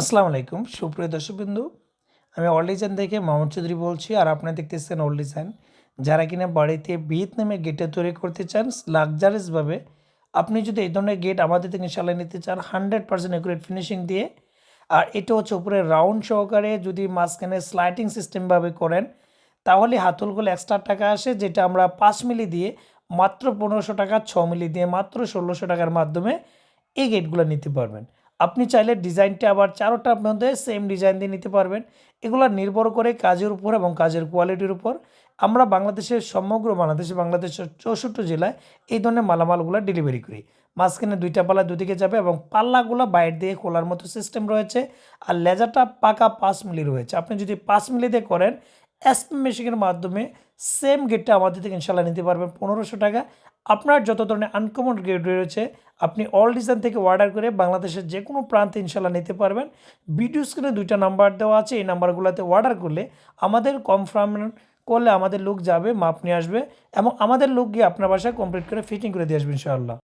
আসসালামু আলাইকুম, সুপ্রিয় দর্শকবৃন্দু। আমি অল ডিজাইন থেকে মোহাম্মদ চৌধুরী বলছি, আর আপনারা দেখতেছেন অল ডিজাইন যারা কিনা বাড়িতে ভিয়েতনামে গেটে তৈরি করতে চান লাক্সারিয়াসভাবে আপনি যদি এই ধরনের গেট আমাদের থেকে ইনশাল্লাহ নিতে চান হান্ড্রেড পার্সেন্ট একুরেট ফিনিশিং দিয়ে, আর এটা হচ্ছে উপরে রাউন্ড সহকারে যদি মাঝখানে স্লাইডিং সিস্টেমভাবে করেন, তাহলে হাতলগুলো এক্সট্রা টাকা আসে, যেটা আমরা পাঁচ মিলি দিয়ে, মাত্র পনেরোশো টাকা, ছ মিলি দিয়ে, মাত্র ষোলোশো টাকার মাধ্যমে এই গেটগুলো নিতে পারবেন। আপনি চাইলে ডিজাইনটা আবার চারোটার মধ্যে সেম ডিজাইন দিয়ে নিতে পারবেন। এগুলো নির্ভর করে কাজের উপর এবং কাজের কোয়ালিটির উপর। আমরা বাংলাদেশের সমগ্র বাংলাদেশে, বাংলাদেশের চৌষট্টি জেলায় এই ধরনের মালামালগুলো ডেলিভারি করি। মাঝখানে দুইটা পাল্লা দুদিকে যাবে এবং পাল্লাগুলো বাইরে দিয়ে খোলার মতো সিস্টেম রয়েছে। আর লেজারটা পাকা পাঁচ মিলি রয়েছে। আপনি যদি পাঁচ মিলিতে করেন এসপি মেশিনের মাধ্যমে সেম গেটটা আমাদের থেকে ইনশাল্লাহ নিতে পারবেন, পনেরোশো টাকা। আপনার যত ধরনের আনকমন গেট রয়েছে, আপনি অল ডিজাইন থেকে অর্ডার করে বাংলাদেশের যে কোনো প্রান্তে ইনশাল্লাহ নিতে পারবেন। ভিডিও স্ক্রিনে দুইটা নাম্বার দেওয়া আছে, এই নাম্বারগুলোতে অর্ডার করলে আমাদের কনফার্ম করলে আমাদের লোক যাবে, মাপ নিয়ে আসবে এবং আমাদের লোক গিয়ে আপনার বাসায় কমপ্লিট করে ফিটিং করে দিয়ে আসবে ইনশাআল্লাহ।